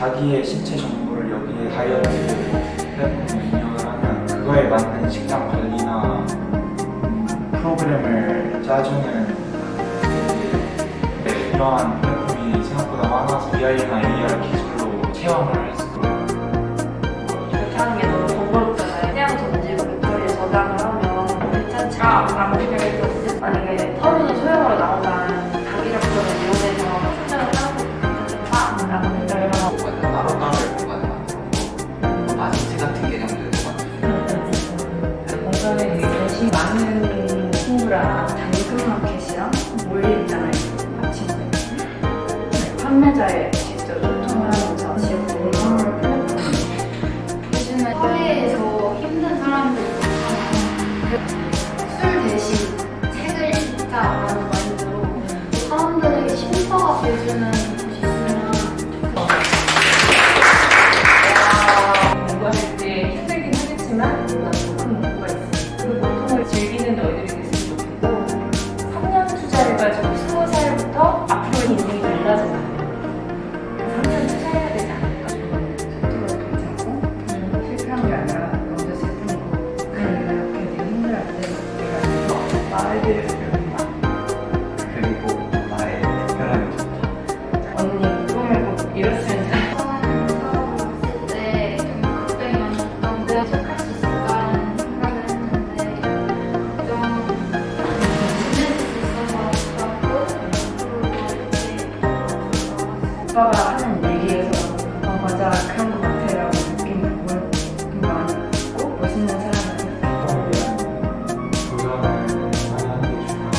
자기의 신체 정보를 여기에 다이어트 플랫폼에 입력을 하면 그거에 맞는 식단 관리나 프로그램을 짜주는 이러한 플랫폼이 생각보다 많아서 VR이나 AR 기술로 체험을 할수 있고요. 그렇게 하는 게 너무 번거롭잖아요. 그냥 던지고 빅토리에 저장을 하면 괜찮지 않다고 생각했거든요. 만약에 당근마켓이랑 몰리잖아요. 아침에 판매자에 직접 소통을 하면서 지역 공간을 플랫폼 요즘에 사회에서 힘든 사람들 술 대신 책을 읽자라는 마인드로 사람들에게 심파가 돼주는 오빠가 하는 얘기에서 어 맞아 그런 것 느낀 부분 많이 있고 멋있는 사람을 도전을 많이 하는 게 중요하고.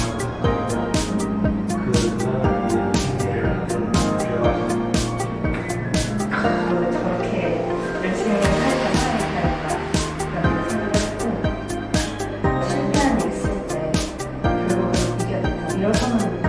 그 도전을 위해 준비를 하는 그래가지고 앞으로 저렇게 열심히 살까 살아야겠다라는 생각을 했고 실패한 일 있을 때 결국은 일어서는 걸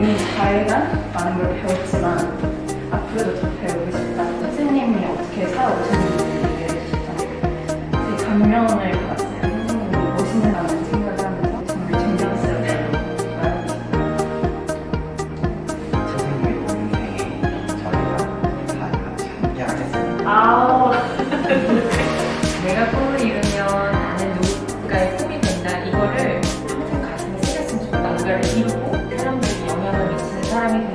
이 4일간 많은 걸 배웠지만 앞으로도 더 배우고 싶다. 선생님이 어떻게 살아오셨는지에 진짜 되게 감명을 받았어요. 선생님이 멋있는다는 생각을 하면서 정말 존경스럽게 선생님의 인생에 저희가 다 같이 함께 하겠습니다. 아우 내가 꿈을 이루면 나는 누군가의 꿈이 된다 이거를 항상 가슴에 새겼으면 좋겠다 뭔가를 이루고 আমি